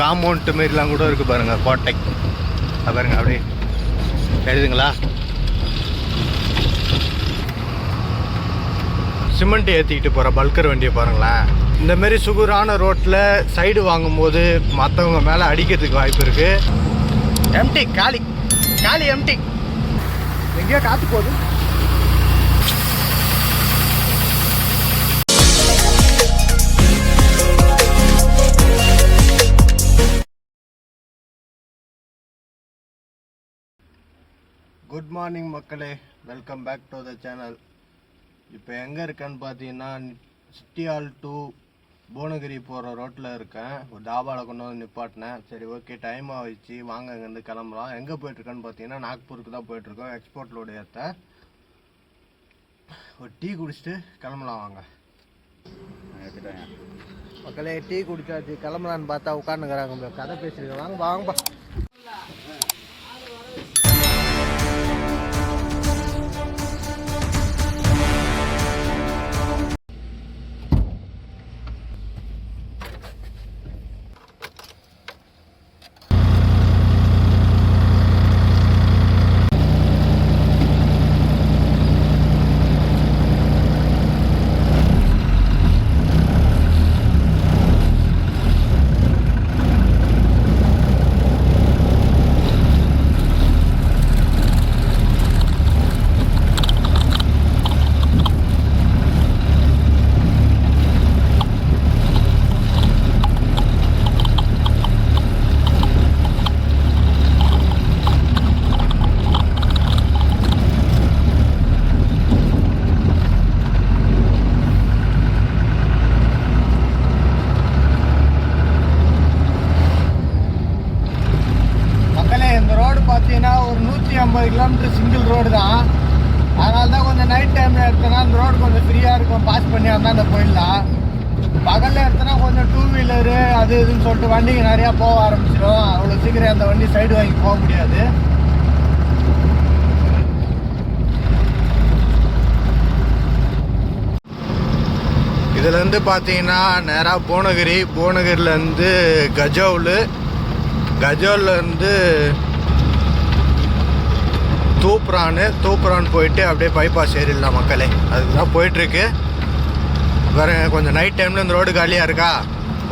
Compound மாரிலாம் கூட இருக்குது பாருங்கள் கோட்டை. பாருங்கள் அப்படியே தெரியுதுங்களா சிமெண்ட் ஏற்றிக்கிட்டு போகிற பல்கர் வண்டியை பாருங்களேன். இந்தமாரி சுகுரான ரோட்டில் சைடு வாங்கும்போது மற்றவங்க மேலே அடிக்கிறதுக்கு வாய்ப்பு இருக்குது எம்டி காலி. காலி எம்டி எங்கேயோ காற்று போகுது. குட் மார்னிங் மக்களே. Welcome back to the channel இப்போ எங்கே இருக்கேன்னு பார்த்தீங்கன்னா சிட்டியால் டு புவனகிரி போகிற ரோட்டில் இருக்கேன். ஒரு டாபாவில் கொண்டு வந்து நிப்பாட்டினேன். சரி ஓகே டைம் ஆகிடுச்சு வாங்க இங்கேருந்து கிளம்பலாம். எங்கே போயிட்டுருக்கேன்னு பார்த்தீங்கன்னா நாக்பூருக்கு தான் போயிட்டுருக்கோம். எக்ஸ்போர்ட் லோடு ஏற்ற ஒரு டீ குடிச்சிட்டு கிளம்பலாம் வாங்க. மக்களே டீ குடிச்சாச்சு. கிளம்பலான்னு பார்த்தா உட்காந்துக்கிறாங்க கதை பேசிருக்கேன் வாங்க வாங்கப்பா. எடுத்தோன்னா டூ வீலரு அது இதுன்னு சொல்லிட்டு வண்டிங்க நிறையா போக ஆரம்பிச்சிடும் அவ்வளோ சீக்கிரம் அந்த வண்டி சைடு வாங்கி போக முடியாது. இதுலேருந்து பார்த்தீங்கன்னா நேராக புவனகிரி. பூனகிரிலேருந்து கஜவுலு கஜோல்லேருந்து தூப்ரான். தூப்ரான் போயிட்டு அப்படியே பைபாஸ் ஏறிடலாம் மக்களே. அதுக்கு தான் போயிட்டுருக்கு. வேறு கொஞ்சம் நைட் டைமில் இந்த ரோடு காலியாக இருக்கா?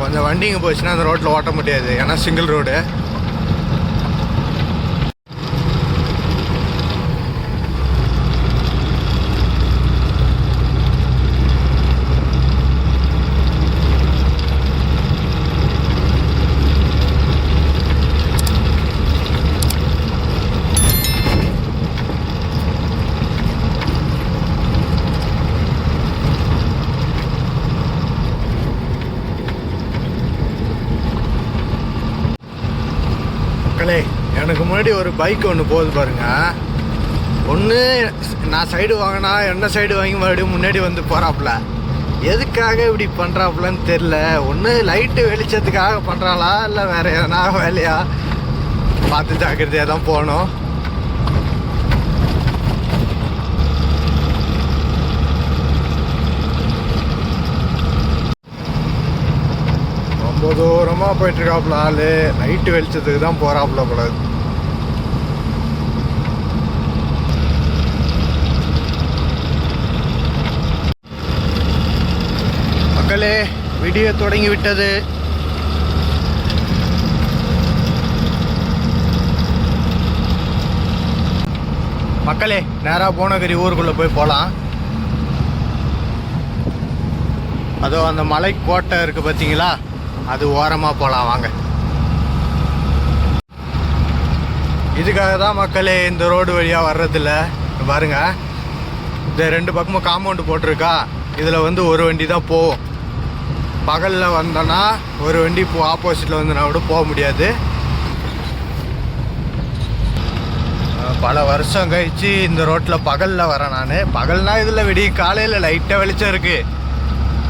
கொஞ்சம் வண்டிங்க போச்சுன்னா அந்த ரோட்டில் ஓட்ட முடியாது. ஏன்னா சிங்கிள் ரோடு மக்களே எனக்கு முன்னாடி ஒரு பைக் ஒன்று போகுது பாருங்க. ஒன்று நான் சைடு வாங்கினா என்ன சைடு வாங்கி மறுபடியும் முன்னாடி வந்து போகிறாப்புல எதுக்காக இப்படி பண்ணுறாப்புலன்னு தெரில ஒன்று லைட்டு வெளிச்சத்துக்காக பண்ணுறாளா இல்லை வேறு எதனா வேலையா? பார்த்து ஜாக்கிரதையாக தான் போகணும். ரொம்ப தூரமாக போயிட்டுருக்காப்புல ஆள் ஆளு. நைட்டு வெளிச்சத்துக்கு தான் போகிறாப்புல போல நண்பர்களே விடிய தொடங்கி விட்டது மக்களே நேராக போனகிரி ஊருக்குள்ளே போய் போகலாம் அதோ அந்த மலை கோட்டை இருக்கு பார்த்தீங்களா? அது ஓரமாக போகலாம் வாங்க. இதுக்காக தான் மக்களே இந்த ரோடு வழியாக வர்றதில்ல. பாருங்கள் இந்த ரெண்டு பக்கமும் காம்பவுண்டு போட்டிருக்கா. இதில் வந்து ஒரு வண்டி தான் போகும். பகலில் வந்தோன்னா ஒரு வண்டி இப்போ ஆப்போசிட்டில் வந்து கூட போக முடியாது. பல வருஷம் கழிச்சு இந்த ரோட்டில் பகலில் வரேன் நான். பகல்னா இதில் விடிய காலையில் லைட்டாக வெளிச்சம் இருக்குது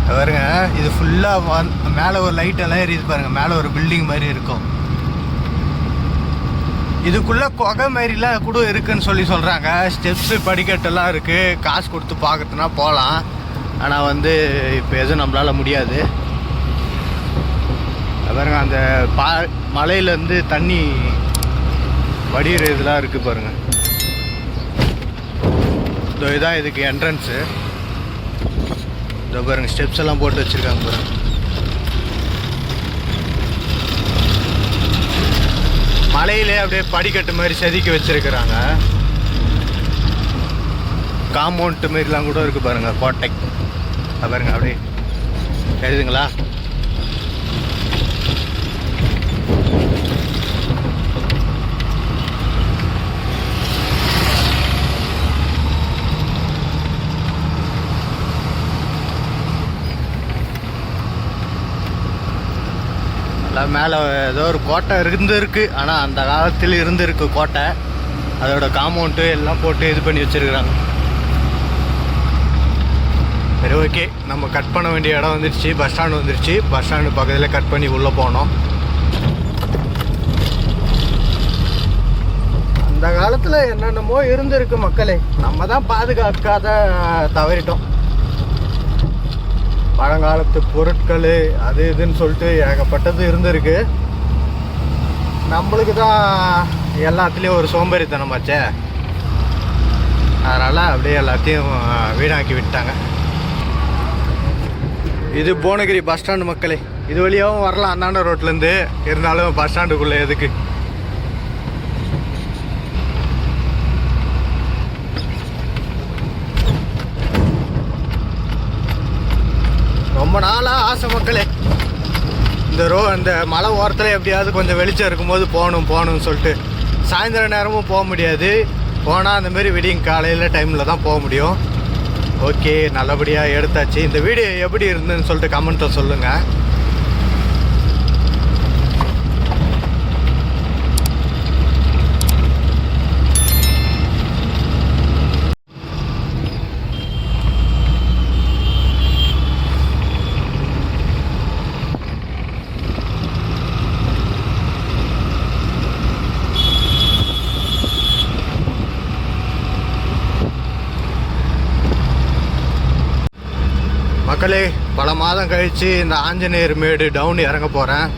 பாருங்க இது ஃபுல்லாக வந் மேலே ஒரு லைட்டெல்லாம் எரியுது பாருங்கள் மேலே ஒரு பில்டிங் மாதிரி இருக்கும். இதுக்குள்ளே குகை மாதிரிலாம் கூட இருக்குன்னு சொல்லி சொல்கிறாங்க ஸ்டெப்ஸு படிக்கட்டெல்லாம் இருக்குது காசு கொடுத்து பார்க்குறதுனா போகலாம் ஆனால் வந்து இப்போ எதுவும் நம்மளால முடியாது. பாருங்கள் அந்த பா மலையிலேருந்து தண்ணி வடிகிற இதெல்லாம் இருக்குது பாருங்க. இதோ இதான் இதுக்கு என்ட்ரன்ஸு இதோ பாருங்கள் ஸ்டெப்ஸ் எல்லாம் போட்டு வச்சுருக்காங்க பாருங்கள் மலையிலே அப்படியே படிக்கட்டு மாதிரி செதுக்கி வச்சிருக்கிறாங்க. காம்பவுண்ட் மாரிலாம் கூட இருக்குது பாருங்க கோட்டை. பாருங்கள் அப்படியே எழுதுங்களா எல்லாம் மேலே ஏதோ ஒரு கோட்டை இருந்திருக்கு. ஆனால் அந்த காலத்தில் இருந்திருக்கு கோட்டை. அதோட காம்பவுண்டு எல்லாம் போட்டு இது பண்ணி வச்சிருக்கிறாங்க. சரி ஓகே நம்ம கட் பண்ண வேண்டிய இடம் வந்துருச்சு. பஸ் ஸ்டாண்டு வந்துருச்சு. பஸ் ஸ்டாண்டு பக்கத்தில் கட் பண்ணி உள்ளே போனோம். அந்த காலத்தில் என்னென்னமோ இருந்திருக்கு மக்களே. நம்ம தான் பாதுகாக்காத தவறிட்டோம். பழங்காலத்து பொருட்கள் அது இதுன்னு சொல்லிட்டு ஏகப்பட்டது இருந்திருக்கு. நம்மளுக்கு தான் எல்லாத்துலேயும் ஒரு சோம்பேறித்தனமாச்சே அதனால் அப்படியே எல்லாத்தையும் வீணாக்கி விட்டாங்க இது புவனகிரி பஸ் ஸ்டாண்டு மக்களே. இது வழியாகவும் வரலாம் அந்தாண்ட ரோட்லேருந்து இருந்தாலும் பஸ் ஸ்டாண்டுக்குள்ளே எதுக்கு? ரொம்ப நாளாக ஆசை மக்களே. இந்த ரோ இந்த மலை ஓரத்தில் எப்படியாவது கொஞ்சம் வெளிச்சம் இருக்கும்போது போகணும் போகணும்னு சொல்லிட்டு சாயந்தர நேரமும் போக முடியாது. போனால் அந்தமாரி விடியும் காலையில் டைமில் தான் போக முடியும். ஓகே நல்லபடியாக எடுத்தாச்சு. இந்த வீடியோ எப்படி இருந்துன்னு சொல்லிட்டு கமெண்ட்டை சொல்லுங்கள் மக்களே பல மாதம் கழித்து இந்த ஆஞ்சநேயர் மேடு டவுன் இறங்க போகிறேன்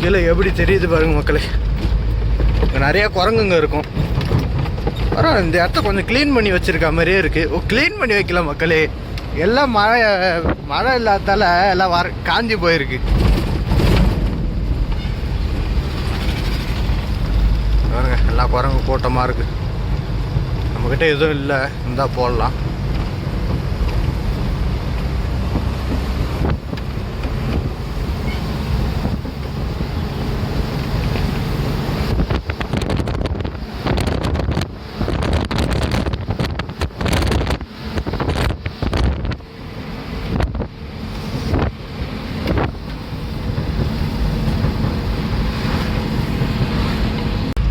கீழே எப்படி தெரியுது பாருங்க மக்களே. இங்கே நிறையா குரங்குங்க இருக்கும். பரவாயில்ல இந்த இடத்த கொஞ்சம் க்ளீன் பண்ணி வச்சுருக்க மாதிரியே இருக்குது ஓ க்ளீன் பண்ணி வைக்கல மக்களே. எல்லாம் மழை மழை இல்லாதால எல்லாம் வர காஞ்சி போயிருக்கு. பாருங்க எல்லா குரங்கு கூட்டமாக இருக்குது நம்மக்கிட்ட எதுவும் இல்லை. இருந்தால் போடலாம்.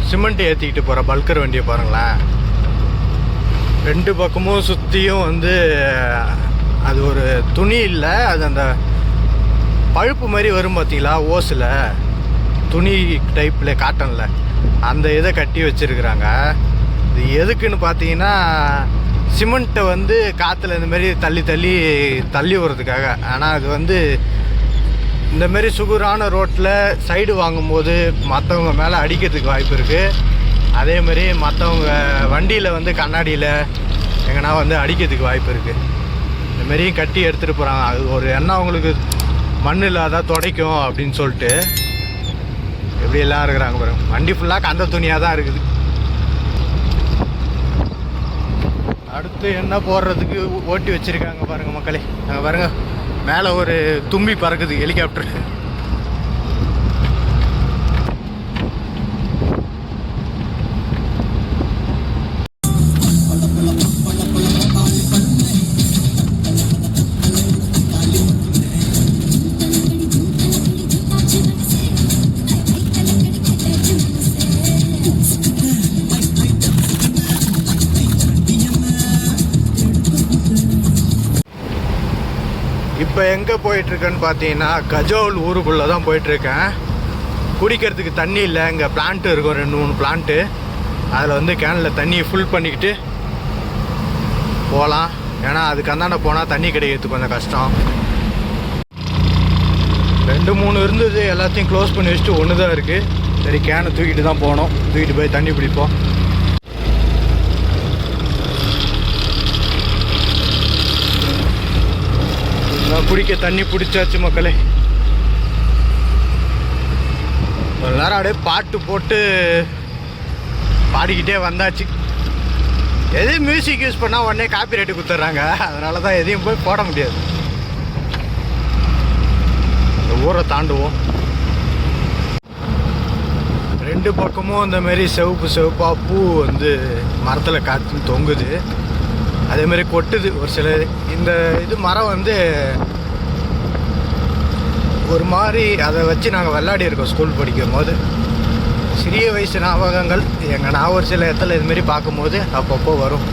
சிமெண்ட் ஏற்றிக்கிட்டு போகிற பல்கர் வண்டியை பாருங்களேன். ரெண்டு பக்கமும் சுற்றியும் வந்து அது ஒரு துணி இல்லை அது அந்த பழுப்பு மாதிரி வரும் பார்த்தீங்களா ஓஸில்? துணி டைப்பில் காட்டனில். அந்த இதை கட்டி வச்சுருக்குறாங்க. இது எதுக்குன்னு பார்த்தீங்கன்னா சிமெண்ட்டை வந்து காற்றுல இந்த மாதிரி தள்ளி தள்ளி தள்ளி விடுறதுக்காக. ஆனால் அது வந்து இந்த மாதிரி சுகுரான ரோட்டில் சைடு வாங்கும்போது மற்றவங்க மேலே அடிக்கிறதுக்கு வாய்ப்பு இருக்குது அதே மாதிரி மற்றவங்க வண்டியில் வந்து கண்ணாடியில் எங்கன்னா வந்து அடிக்கிறதுக்கு வாய்ப்பு இருக்குது இந்த மாதிரியும் கட்டி எடுத்துகிட்டு போகிறாங்க அது ஒரு எண்ணம் அவங்களுக்கு மண் இல்லாத துடைக்கும் அப்படின்னு சொல்லிட்டு எப்படி எல்லாம் இருக்கிறாங்க பாருங்க. வண்டி ஃபுல்லாக கந்த துணியாக தான் இருக்குது. அடுத்து என்ன போடுறதுக்கு ஓட்டி வச்சுருக்காங்க பாருங்கள் மக்களே. நாங்கள் பாருங்கள் மேலே ஒரு தும்பி பறக்குது ஹெலிகாப்டர் போயிட்டுருக்கேன்னு பார்த்தீங்கன்னா கஜோல் ஊருக்குள்ளே தான் போயிட்டுருக்கேன். குடிக்கிறதுக்கு தண்ணி இல்லை இங்கே பிளான்ட்டு இருக்கும் ரெண்டு மூணு பிளான்ட்டு அதில் வந்து கேனில் தண்ணியை ஃபுல் பண்ணிக்கிட்டு போகலாம். ஏன்னா அதுக்கு அந்தாண்ட போனால் தண்ணி கிடைக்கிறது கொஞ்சம் கஷ்டம். ரெண்டு மூணு இருந்தது எல்லாத்தையும் க்ளோஸ் பண்ணி வச்சுட்டு ஒன்று தான் இருக்குது சரி கேனை தூக்கிட்டு தான் போனோம் தூக்கிட்டு போய் தண்ணி பிடிப்போம் நான் குடிக்க தண்ணி பிடிச்சாச்சு மக்களே. ஒரு நேரம் அப்படியே பாட்டு போட்டு பாடிக்கிட்டே வந்தாச்சு. எது மியூசிக் யூஸ் பண்ணால் உடனே காப்பி ரேட்டு கொடுத்துட்றாங்க. அதனால தான் எதையும் போய் போட முடியாது. இந்த ஊரை தாண்டுவோம். ரெண்டு பக்கமும் இந்த மாதிரி சிவப்பு சிவப்பாக பூ வந்து மரத்தில் காற்று தொங்குது. அதேமாரி கொட்டுது. ஒரு சில இந்த இது மரம் வந்து ஒரு மாதிரி அதை வச்சு நாங்கள் விளாடி இருக்கோம் ஸ்கூல் படிக்கும் போது சிறிய வயசு ஞாபகங்கள் எங்கள் நான் ஒரு சில இடத்துல இதுமாரி பார்க்கும்போது அப்பப்போ வரும்.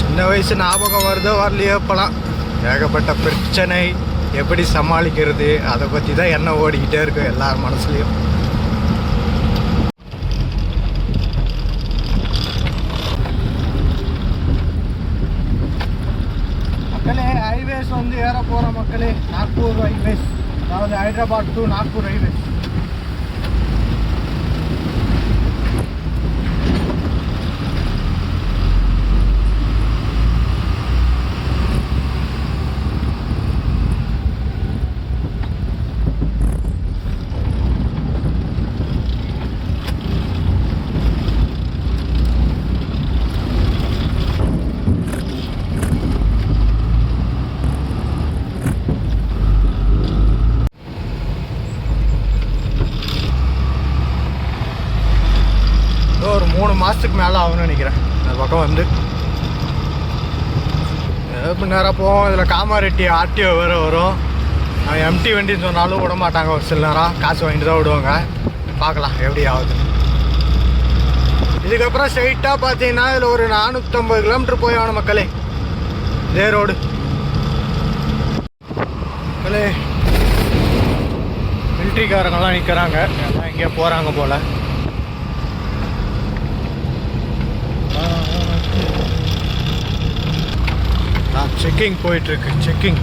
சின்ன வயசு ஞாபகம் வருதோ வரலையோ இப்போலாம். ஏகப்பட்ட பிரச்சனை எப்படி சமாளிக்கிறது அதை பற்றி தான் என்ன ஓடிக்கிட்டே இருக்கும் எல்லார் மனசுலேயும் மக்களே ஹைவேஸ் வந்து ஏற போகிற மக்களே நாக்பூர் ரயில்வேஸ் அதாவது ஹைதராபாத் டு நாக்பூர் ரயில்வேஸ் இன்னும் ஒரு மூணு மாதத்துக்கு மேலே ஆகும்னு நினைக்கிறேன். அந்த பக்கம் வந்து. இப்போ நேராக போவோம். இதில் காமாரெட்டி ஆர்டிஓ வேறு வரும். எம்டி வண்டின்னு சொன்னாலும் விட மாட்டாங்க ஒரு சில நேரம். காசு வாங்கிட்டு தான் விடுவாங்க. பார்க்கலாம் எப்படி ஆகுது இதுக்கப்புறம் ஸ்ட்ரைட்டாக பார்த்தீங்கன்னா இதில் ஒரு நானூற்றம்பது கிலோமீட்டர் போய் ஆகணும் மக்களே. இதே ரோடு மக்களே மிலிட்ரிக்காரங்கெல்லாம் நிற்கிறாங்க எல்லாம் எங்கேயோ போகிறாங்க போல். செக்கிங் போயிட்டு இருக்கு checking.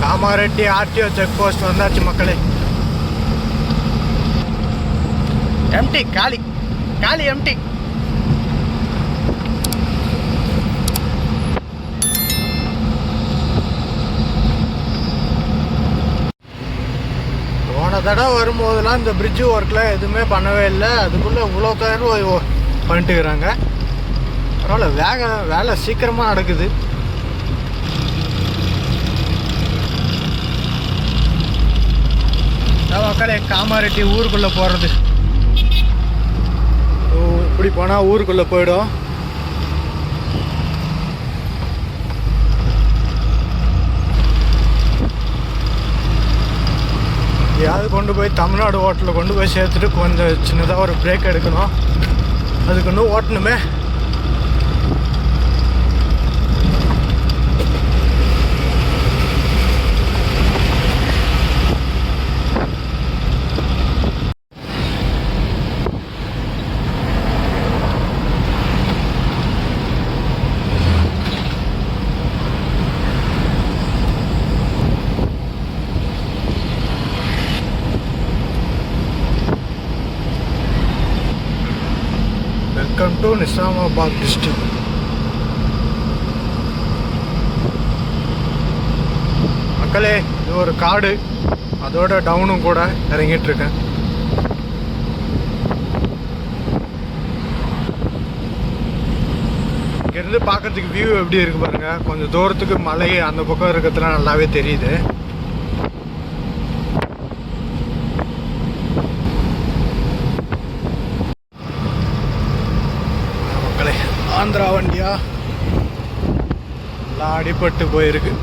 Kamareddy RTO check post வந்தாச்சு மக்களே. எம்டி காலி காலி எம்டி தடவை வரும்போதெல்லாம் இந்த பிரிட்ஜு ஒர்க்கில் எதுவுமே பண்ணவே இல்லை. அதுக்குள்ளே இவ்வளோ பேர் பண்ணிட்டுக்கிறாங்க பரவாயில்ல வேக வேலை சீக்கிரமாக நடக்குது. மக்களே காமாரெட்டி ஊருக்குள்ளே போகிறது இப்படி போனால் ஊருக்குள்ளே போயிடும். எங்கேயாவது கொண்டு போய் தமிழ்நாடு ஹோட்டலில் கொண்டு போய் சேர்த்துட்டு கொஞ்சம் சின்னதாக ஒரு பிரேக் எடுக்கணும். அதுக்கு இன்னும் ஓட்டணுமே வெல்கம் டு நிசாமாபாத் டிஸ்ட்ரிக்ட் மக்களே இது ஒரு காடு அதோட டவுனும் கூட இறங்கிட்டு இருக்கேன் இங்கேருந்து பார்க்கறதுக்கு வியூ எப்படி இருக்கு பாருங்க. கொஞ்சம் தூரத்துக்கு மலை அந்த பக்கம் இருக்கிறதுலாம் நல்லாவே தெரியுது. மக்களே ஆந்திரா வண்டியா? நல்லா அடிபட்டு போயிருக்கு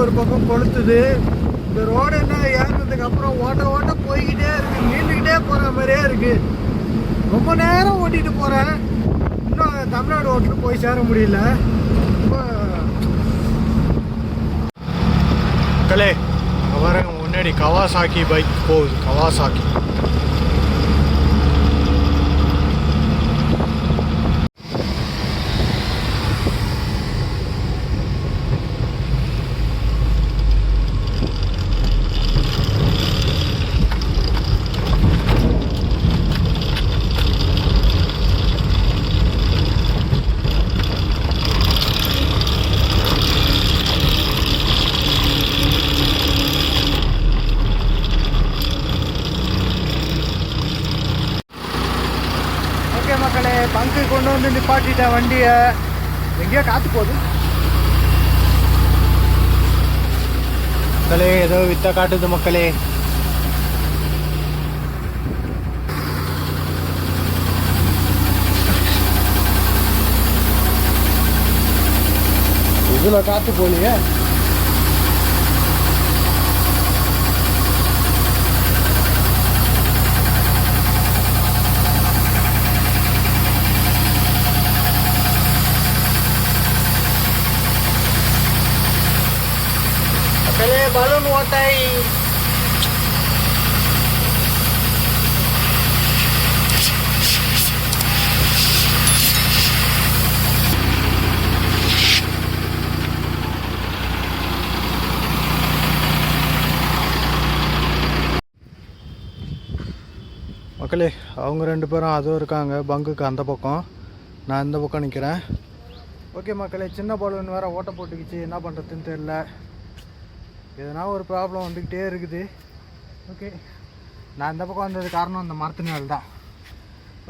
ஒரு பக்கம் கொளுத்துது. இந்த ரோடு என்ன ஏறினதுக்கு அப்புறம் ஓட்ட ஓட்ட போய்கிட்டே இருக்கு. நின்றுக்கிட்டே போகிற மாதிரியே இருக்கு. ரொம்ப நேரம் ஓட்டிட்டு போகிறேன் இன்னும் தமிழ்நாடு ஓட்டில் போய் சேர முடியல. ரொம்ப மக்களே முன்னாடி கவாசாக்கி பைக் போகுது. கவாசாக்கி ஓகே மக்களே பங்கு கொண்டு வந்து நிப்பாட்டிட்டேன் வண்டியை எங்கேயோ காத்து போகுது. மக்களே ஏதோ வித்த காட்டுது மக்களே. இதுல காத்து போலியே மக்களே பலூன் ஓட்டை மக்களே அவங்க ரெண்டு பேரும் அதுவும் இருக்காங்க. பங்குக்கு அந்த பக்கம். நான் இந்த பக்கம் நிற்கிறேன் ஓகே மக்களே சின்ன பலூன் வேறு ஓட்ட போட்டுக்கிச்சு. என்ன பண்ணுறதுன்னு தெரில எதனா ஒரு ப்ராப்ளம் வந்துக்கிட்டே இருக்குது. ஓகே நான் இந்த பக்கம் வந்தது காரணம் அந்த மரத்தினால் தான்.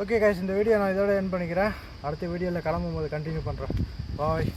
ஓகே கைஸ் இந்த வீடியோ நான் இதோட என் பண்ணிக்கிறேன். அடுத்த வீடியோவில் கிளம்பும் போது கண்டினியூ பண்ணுறேன் பாய்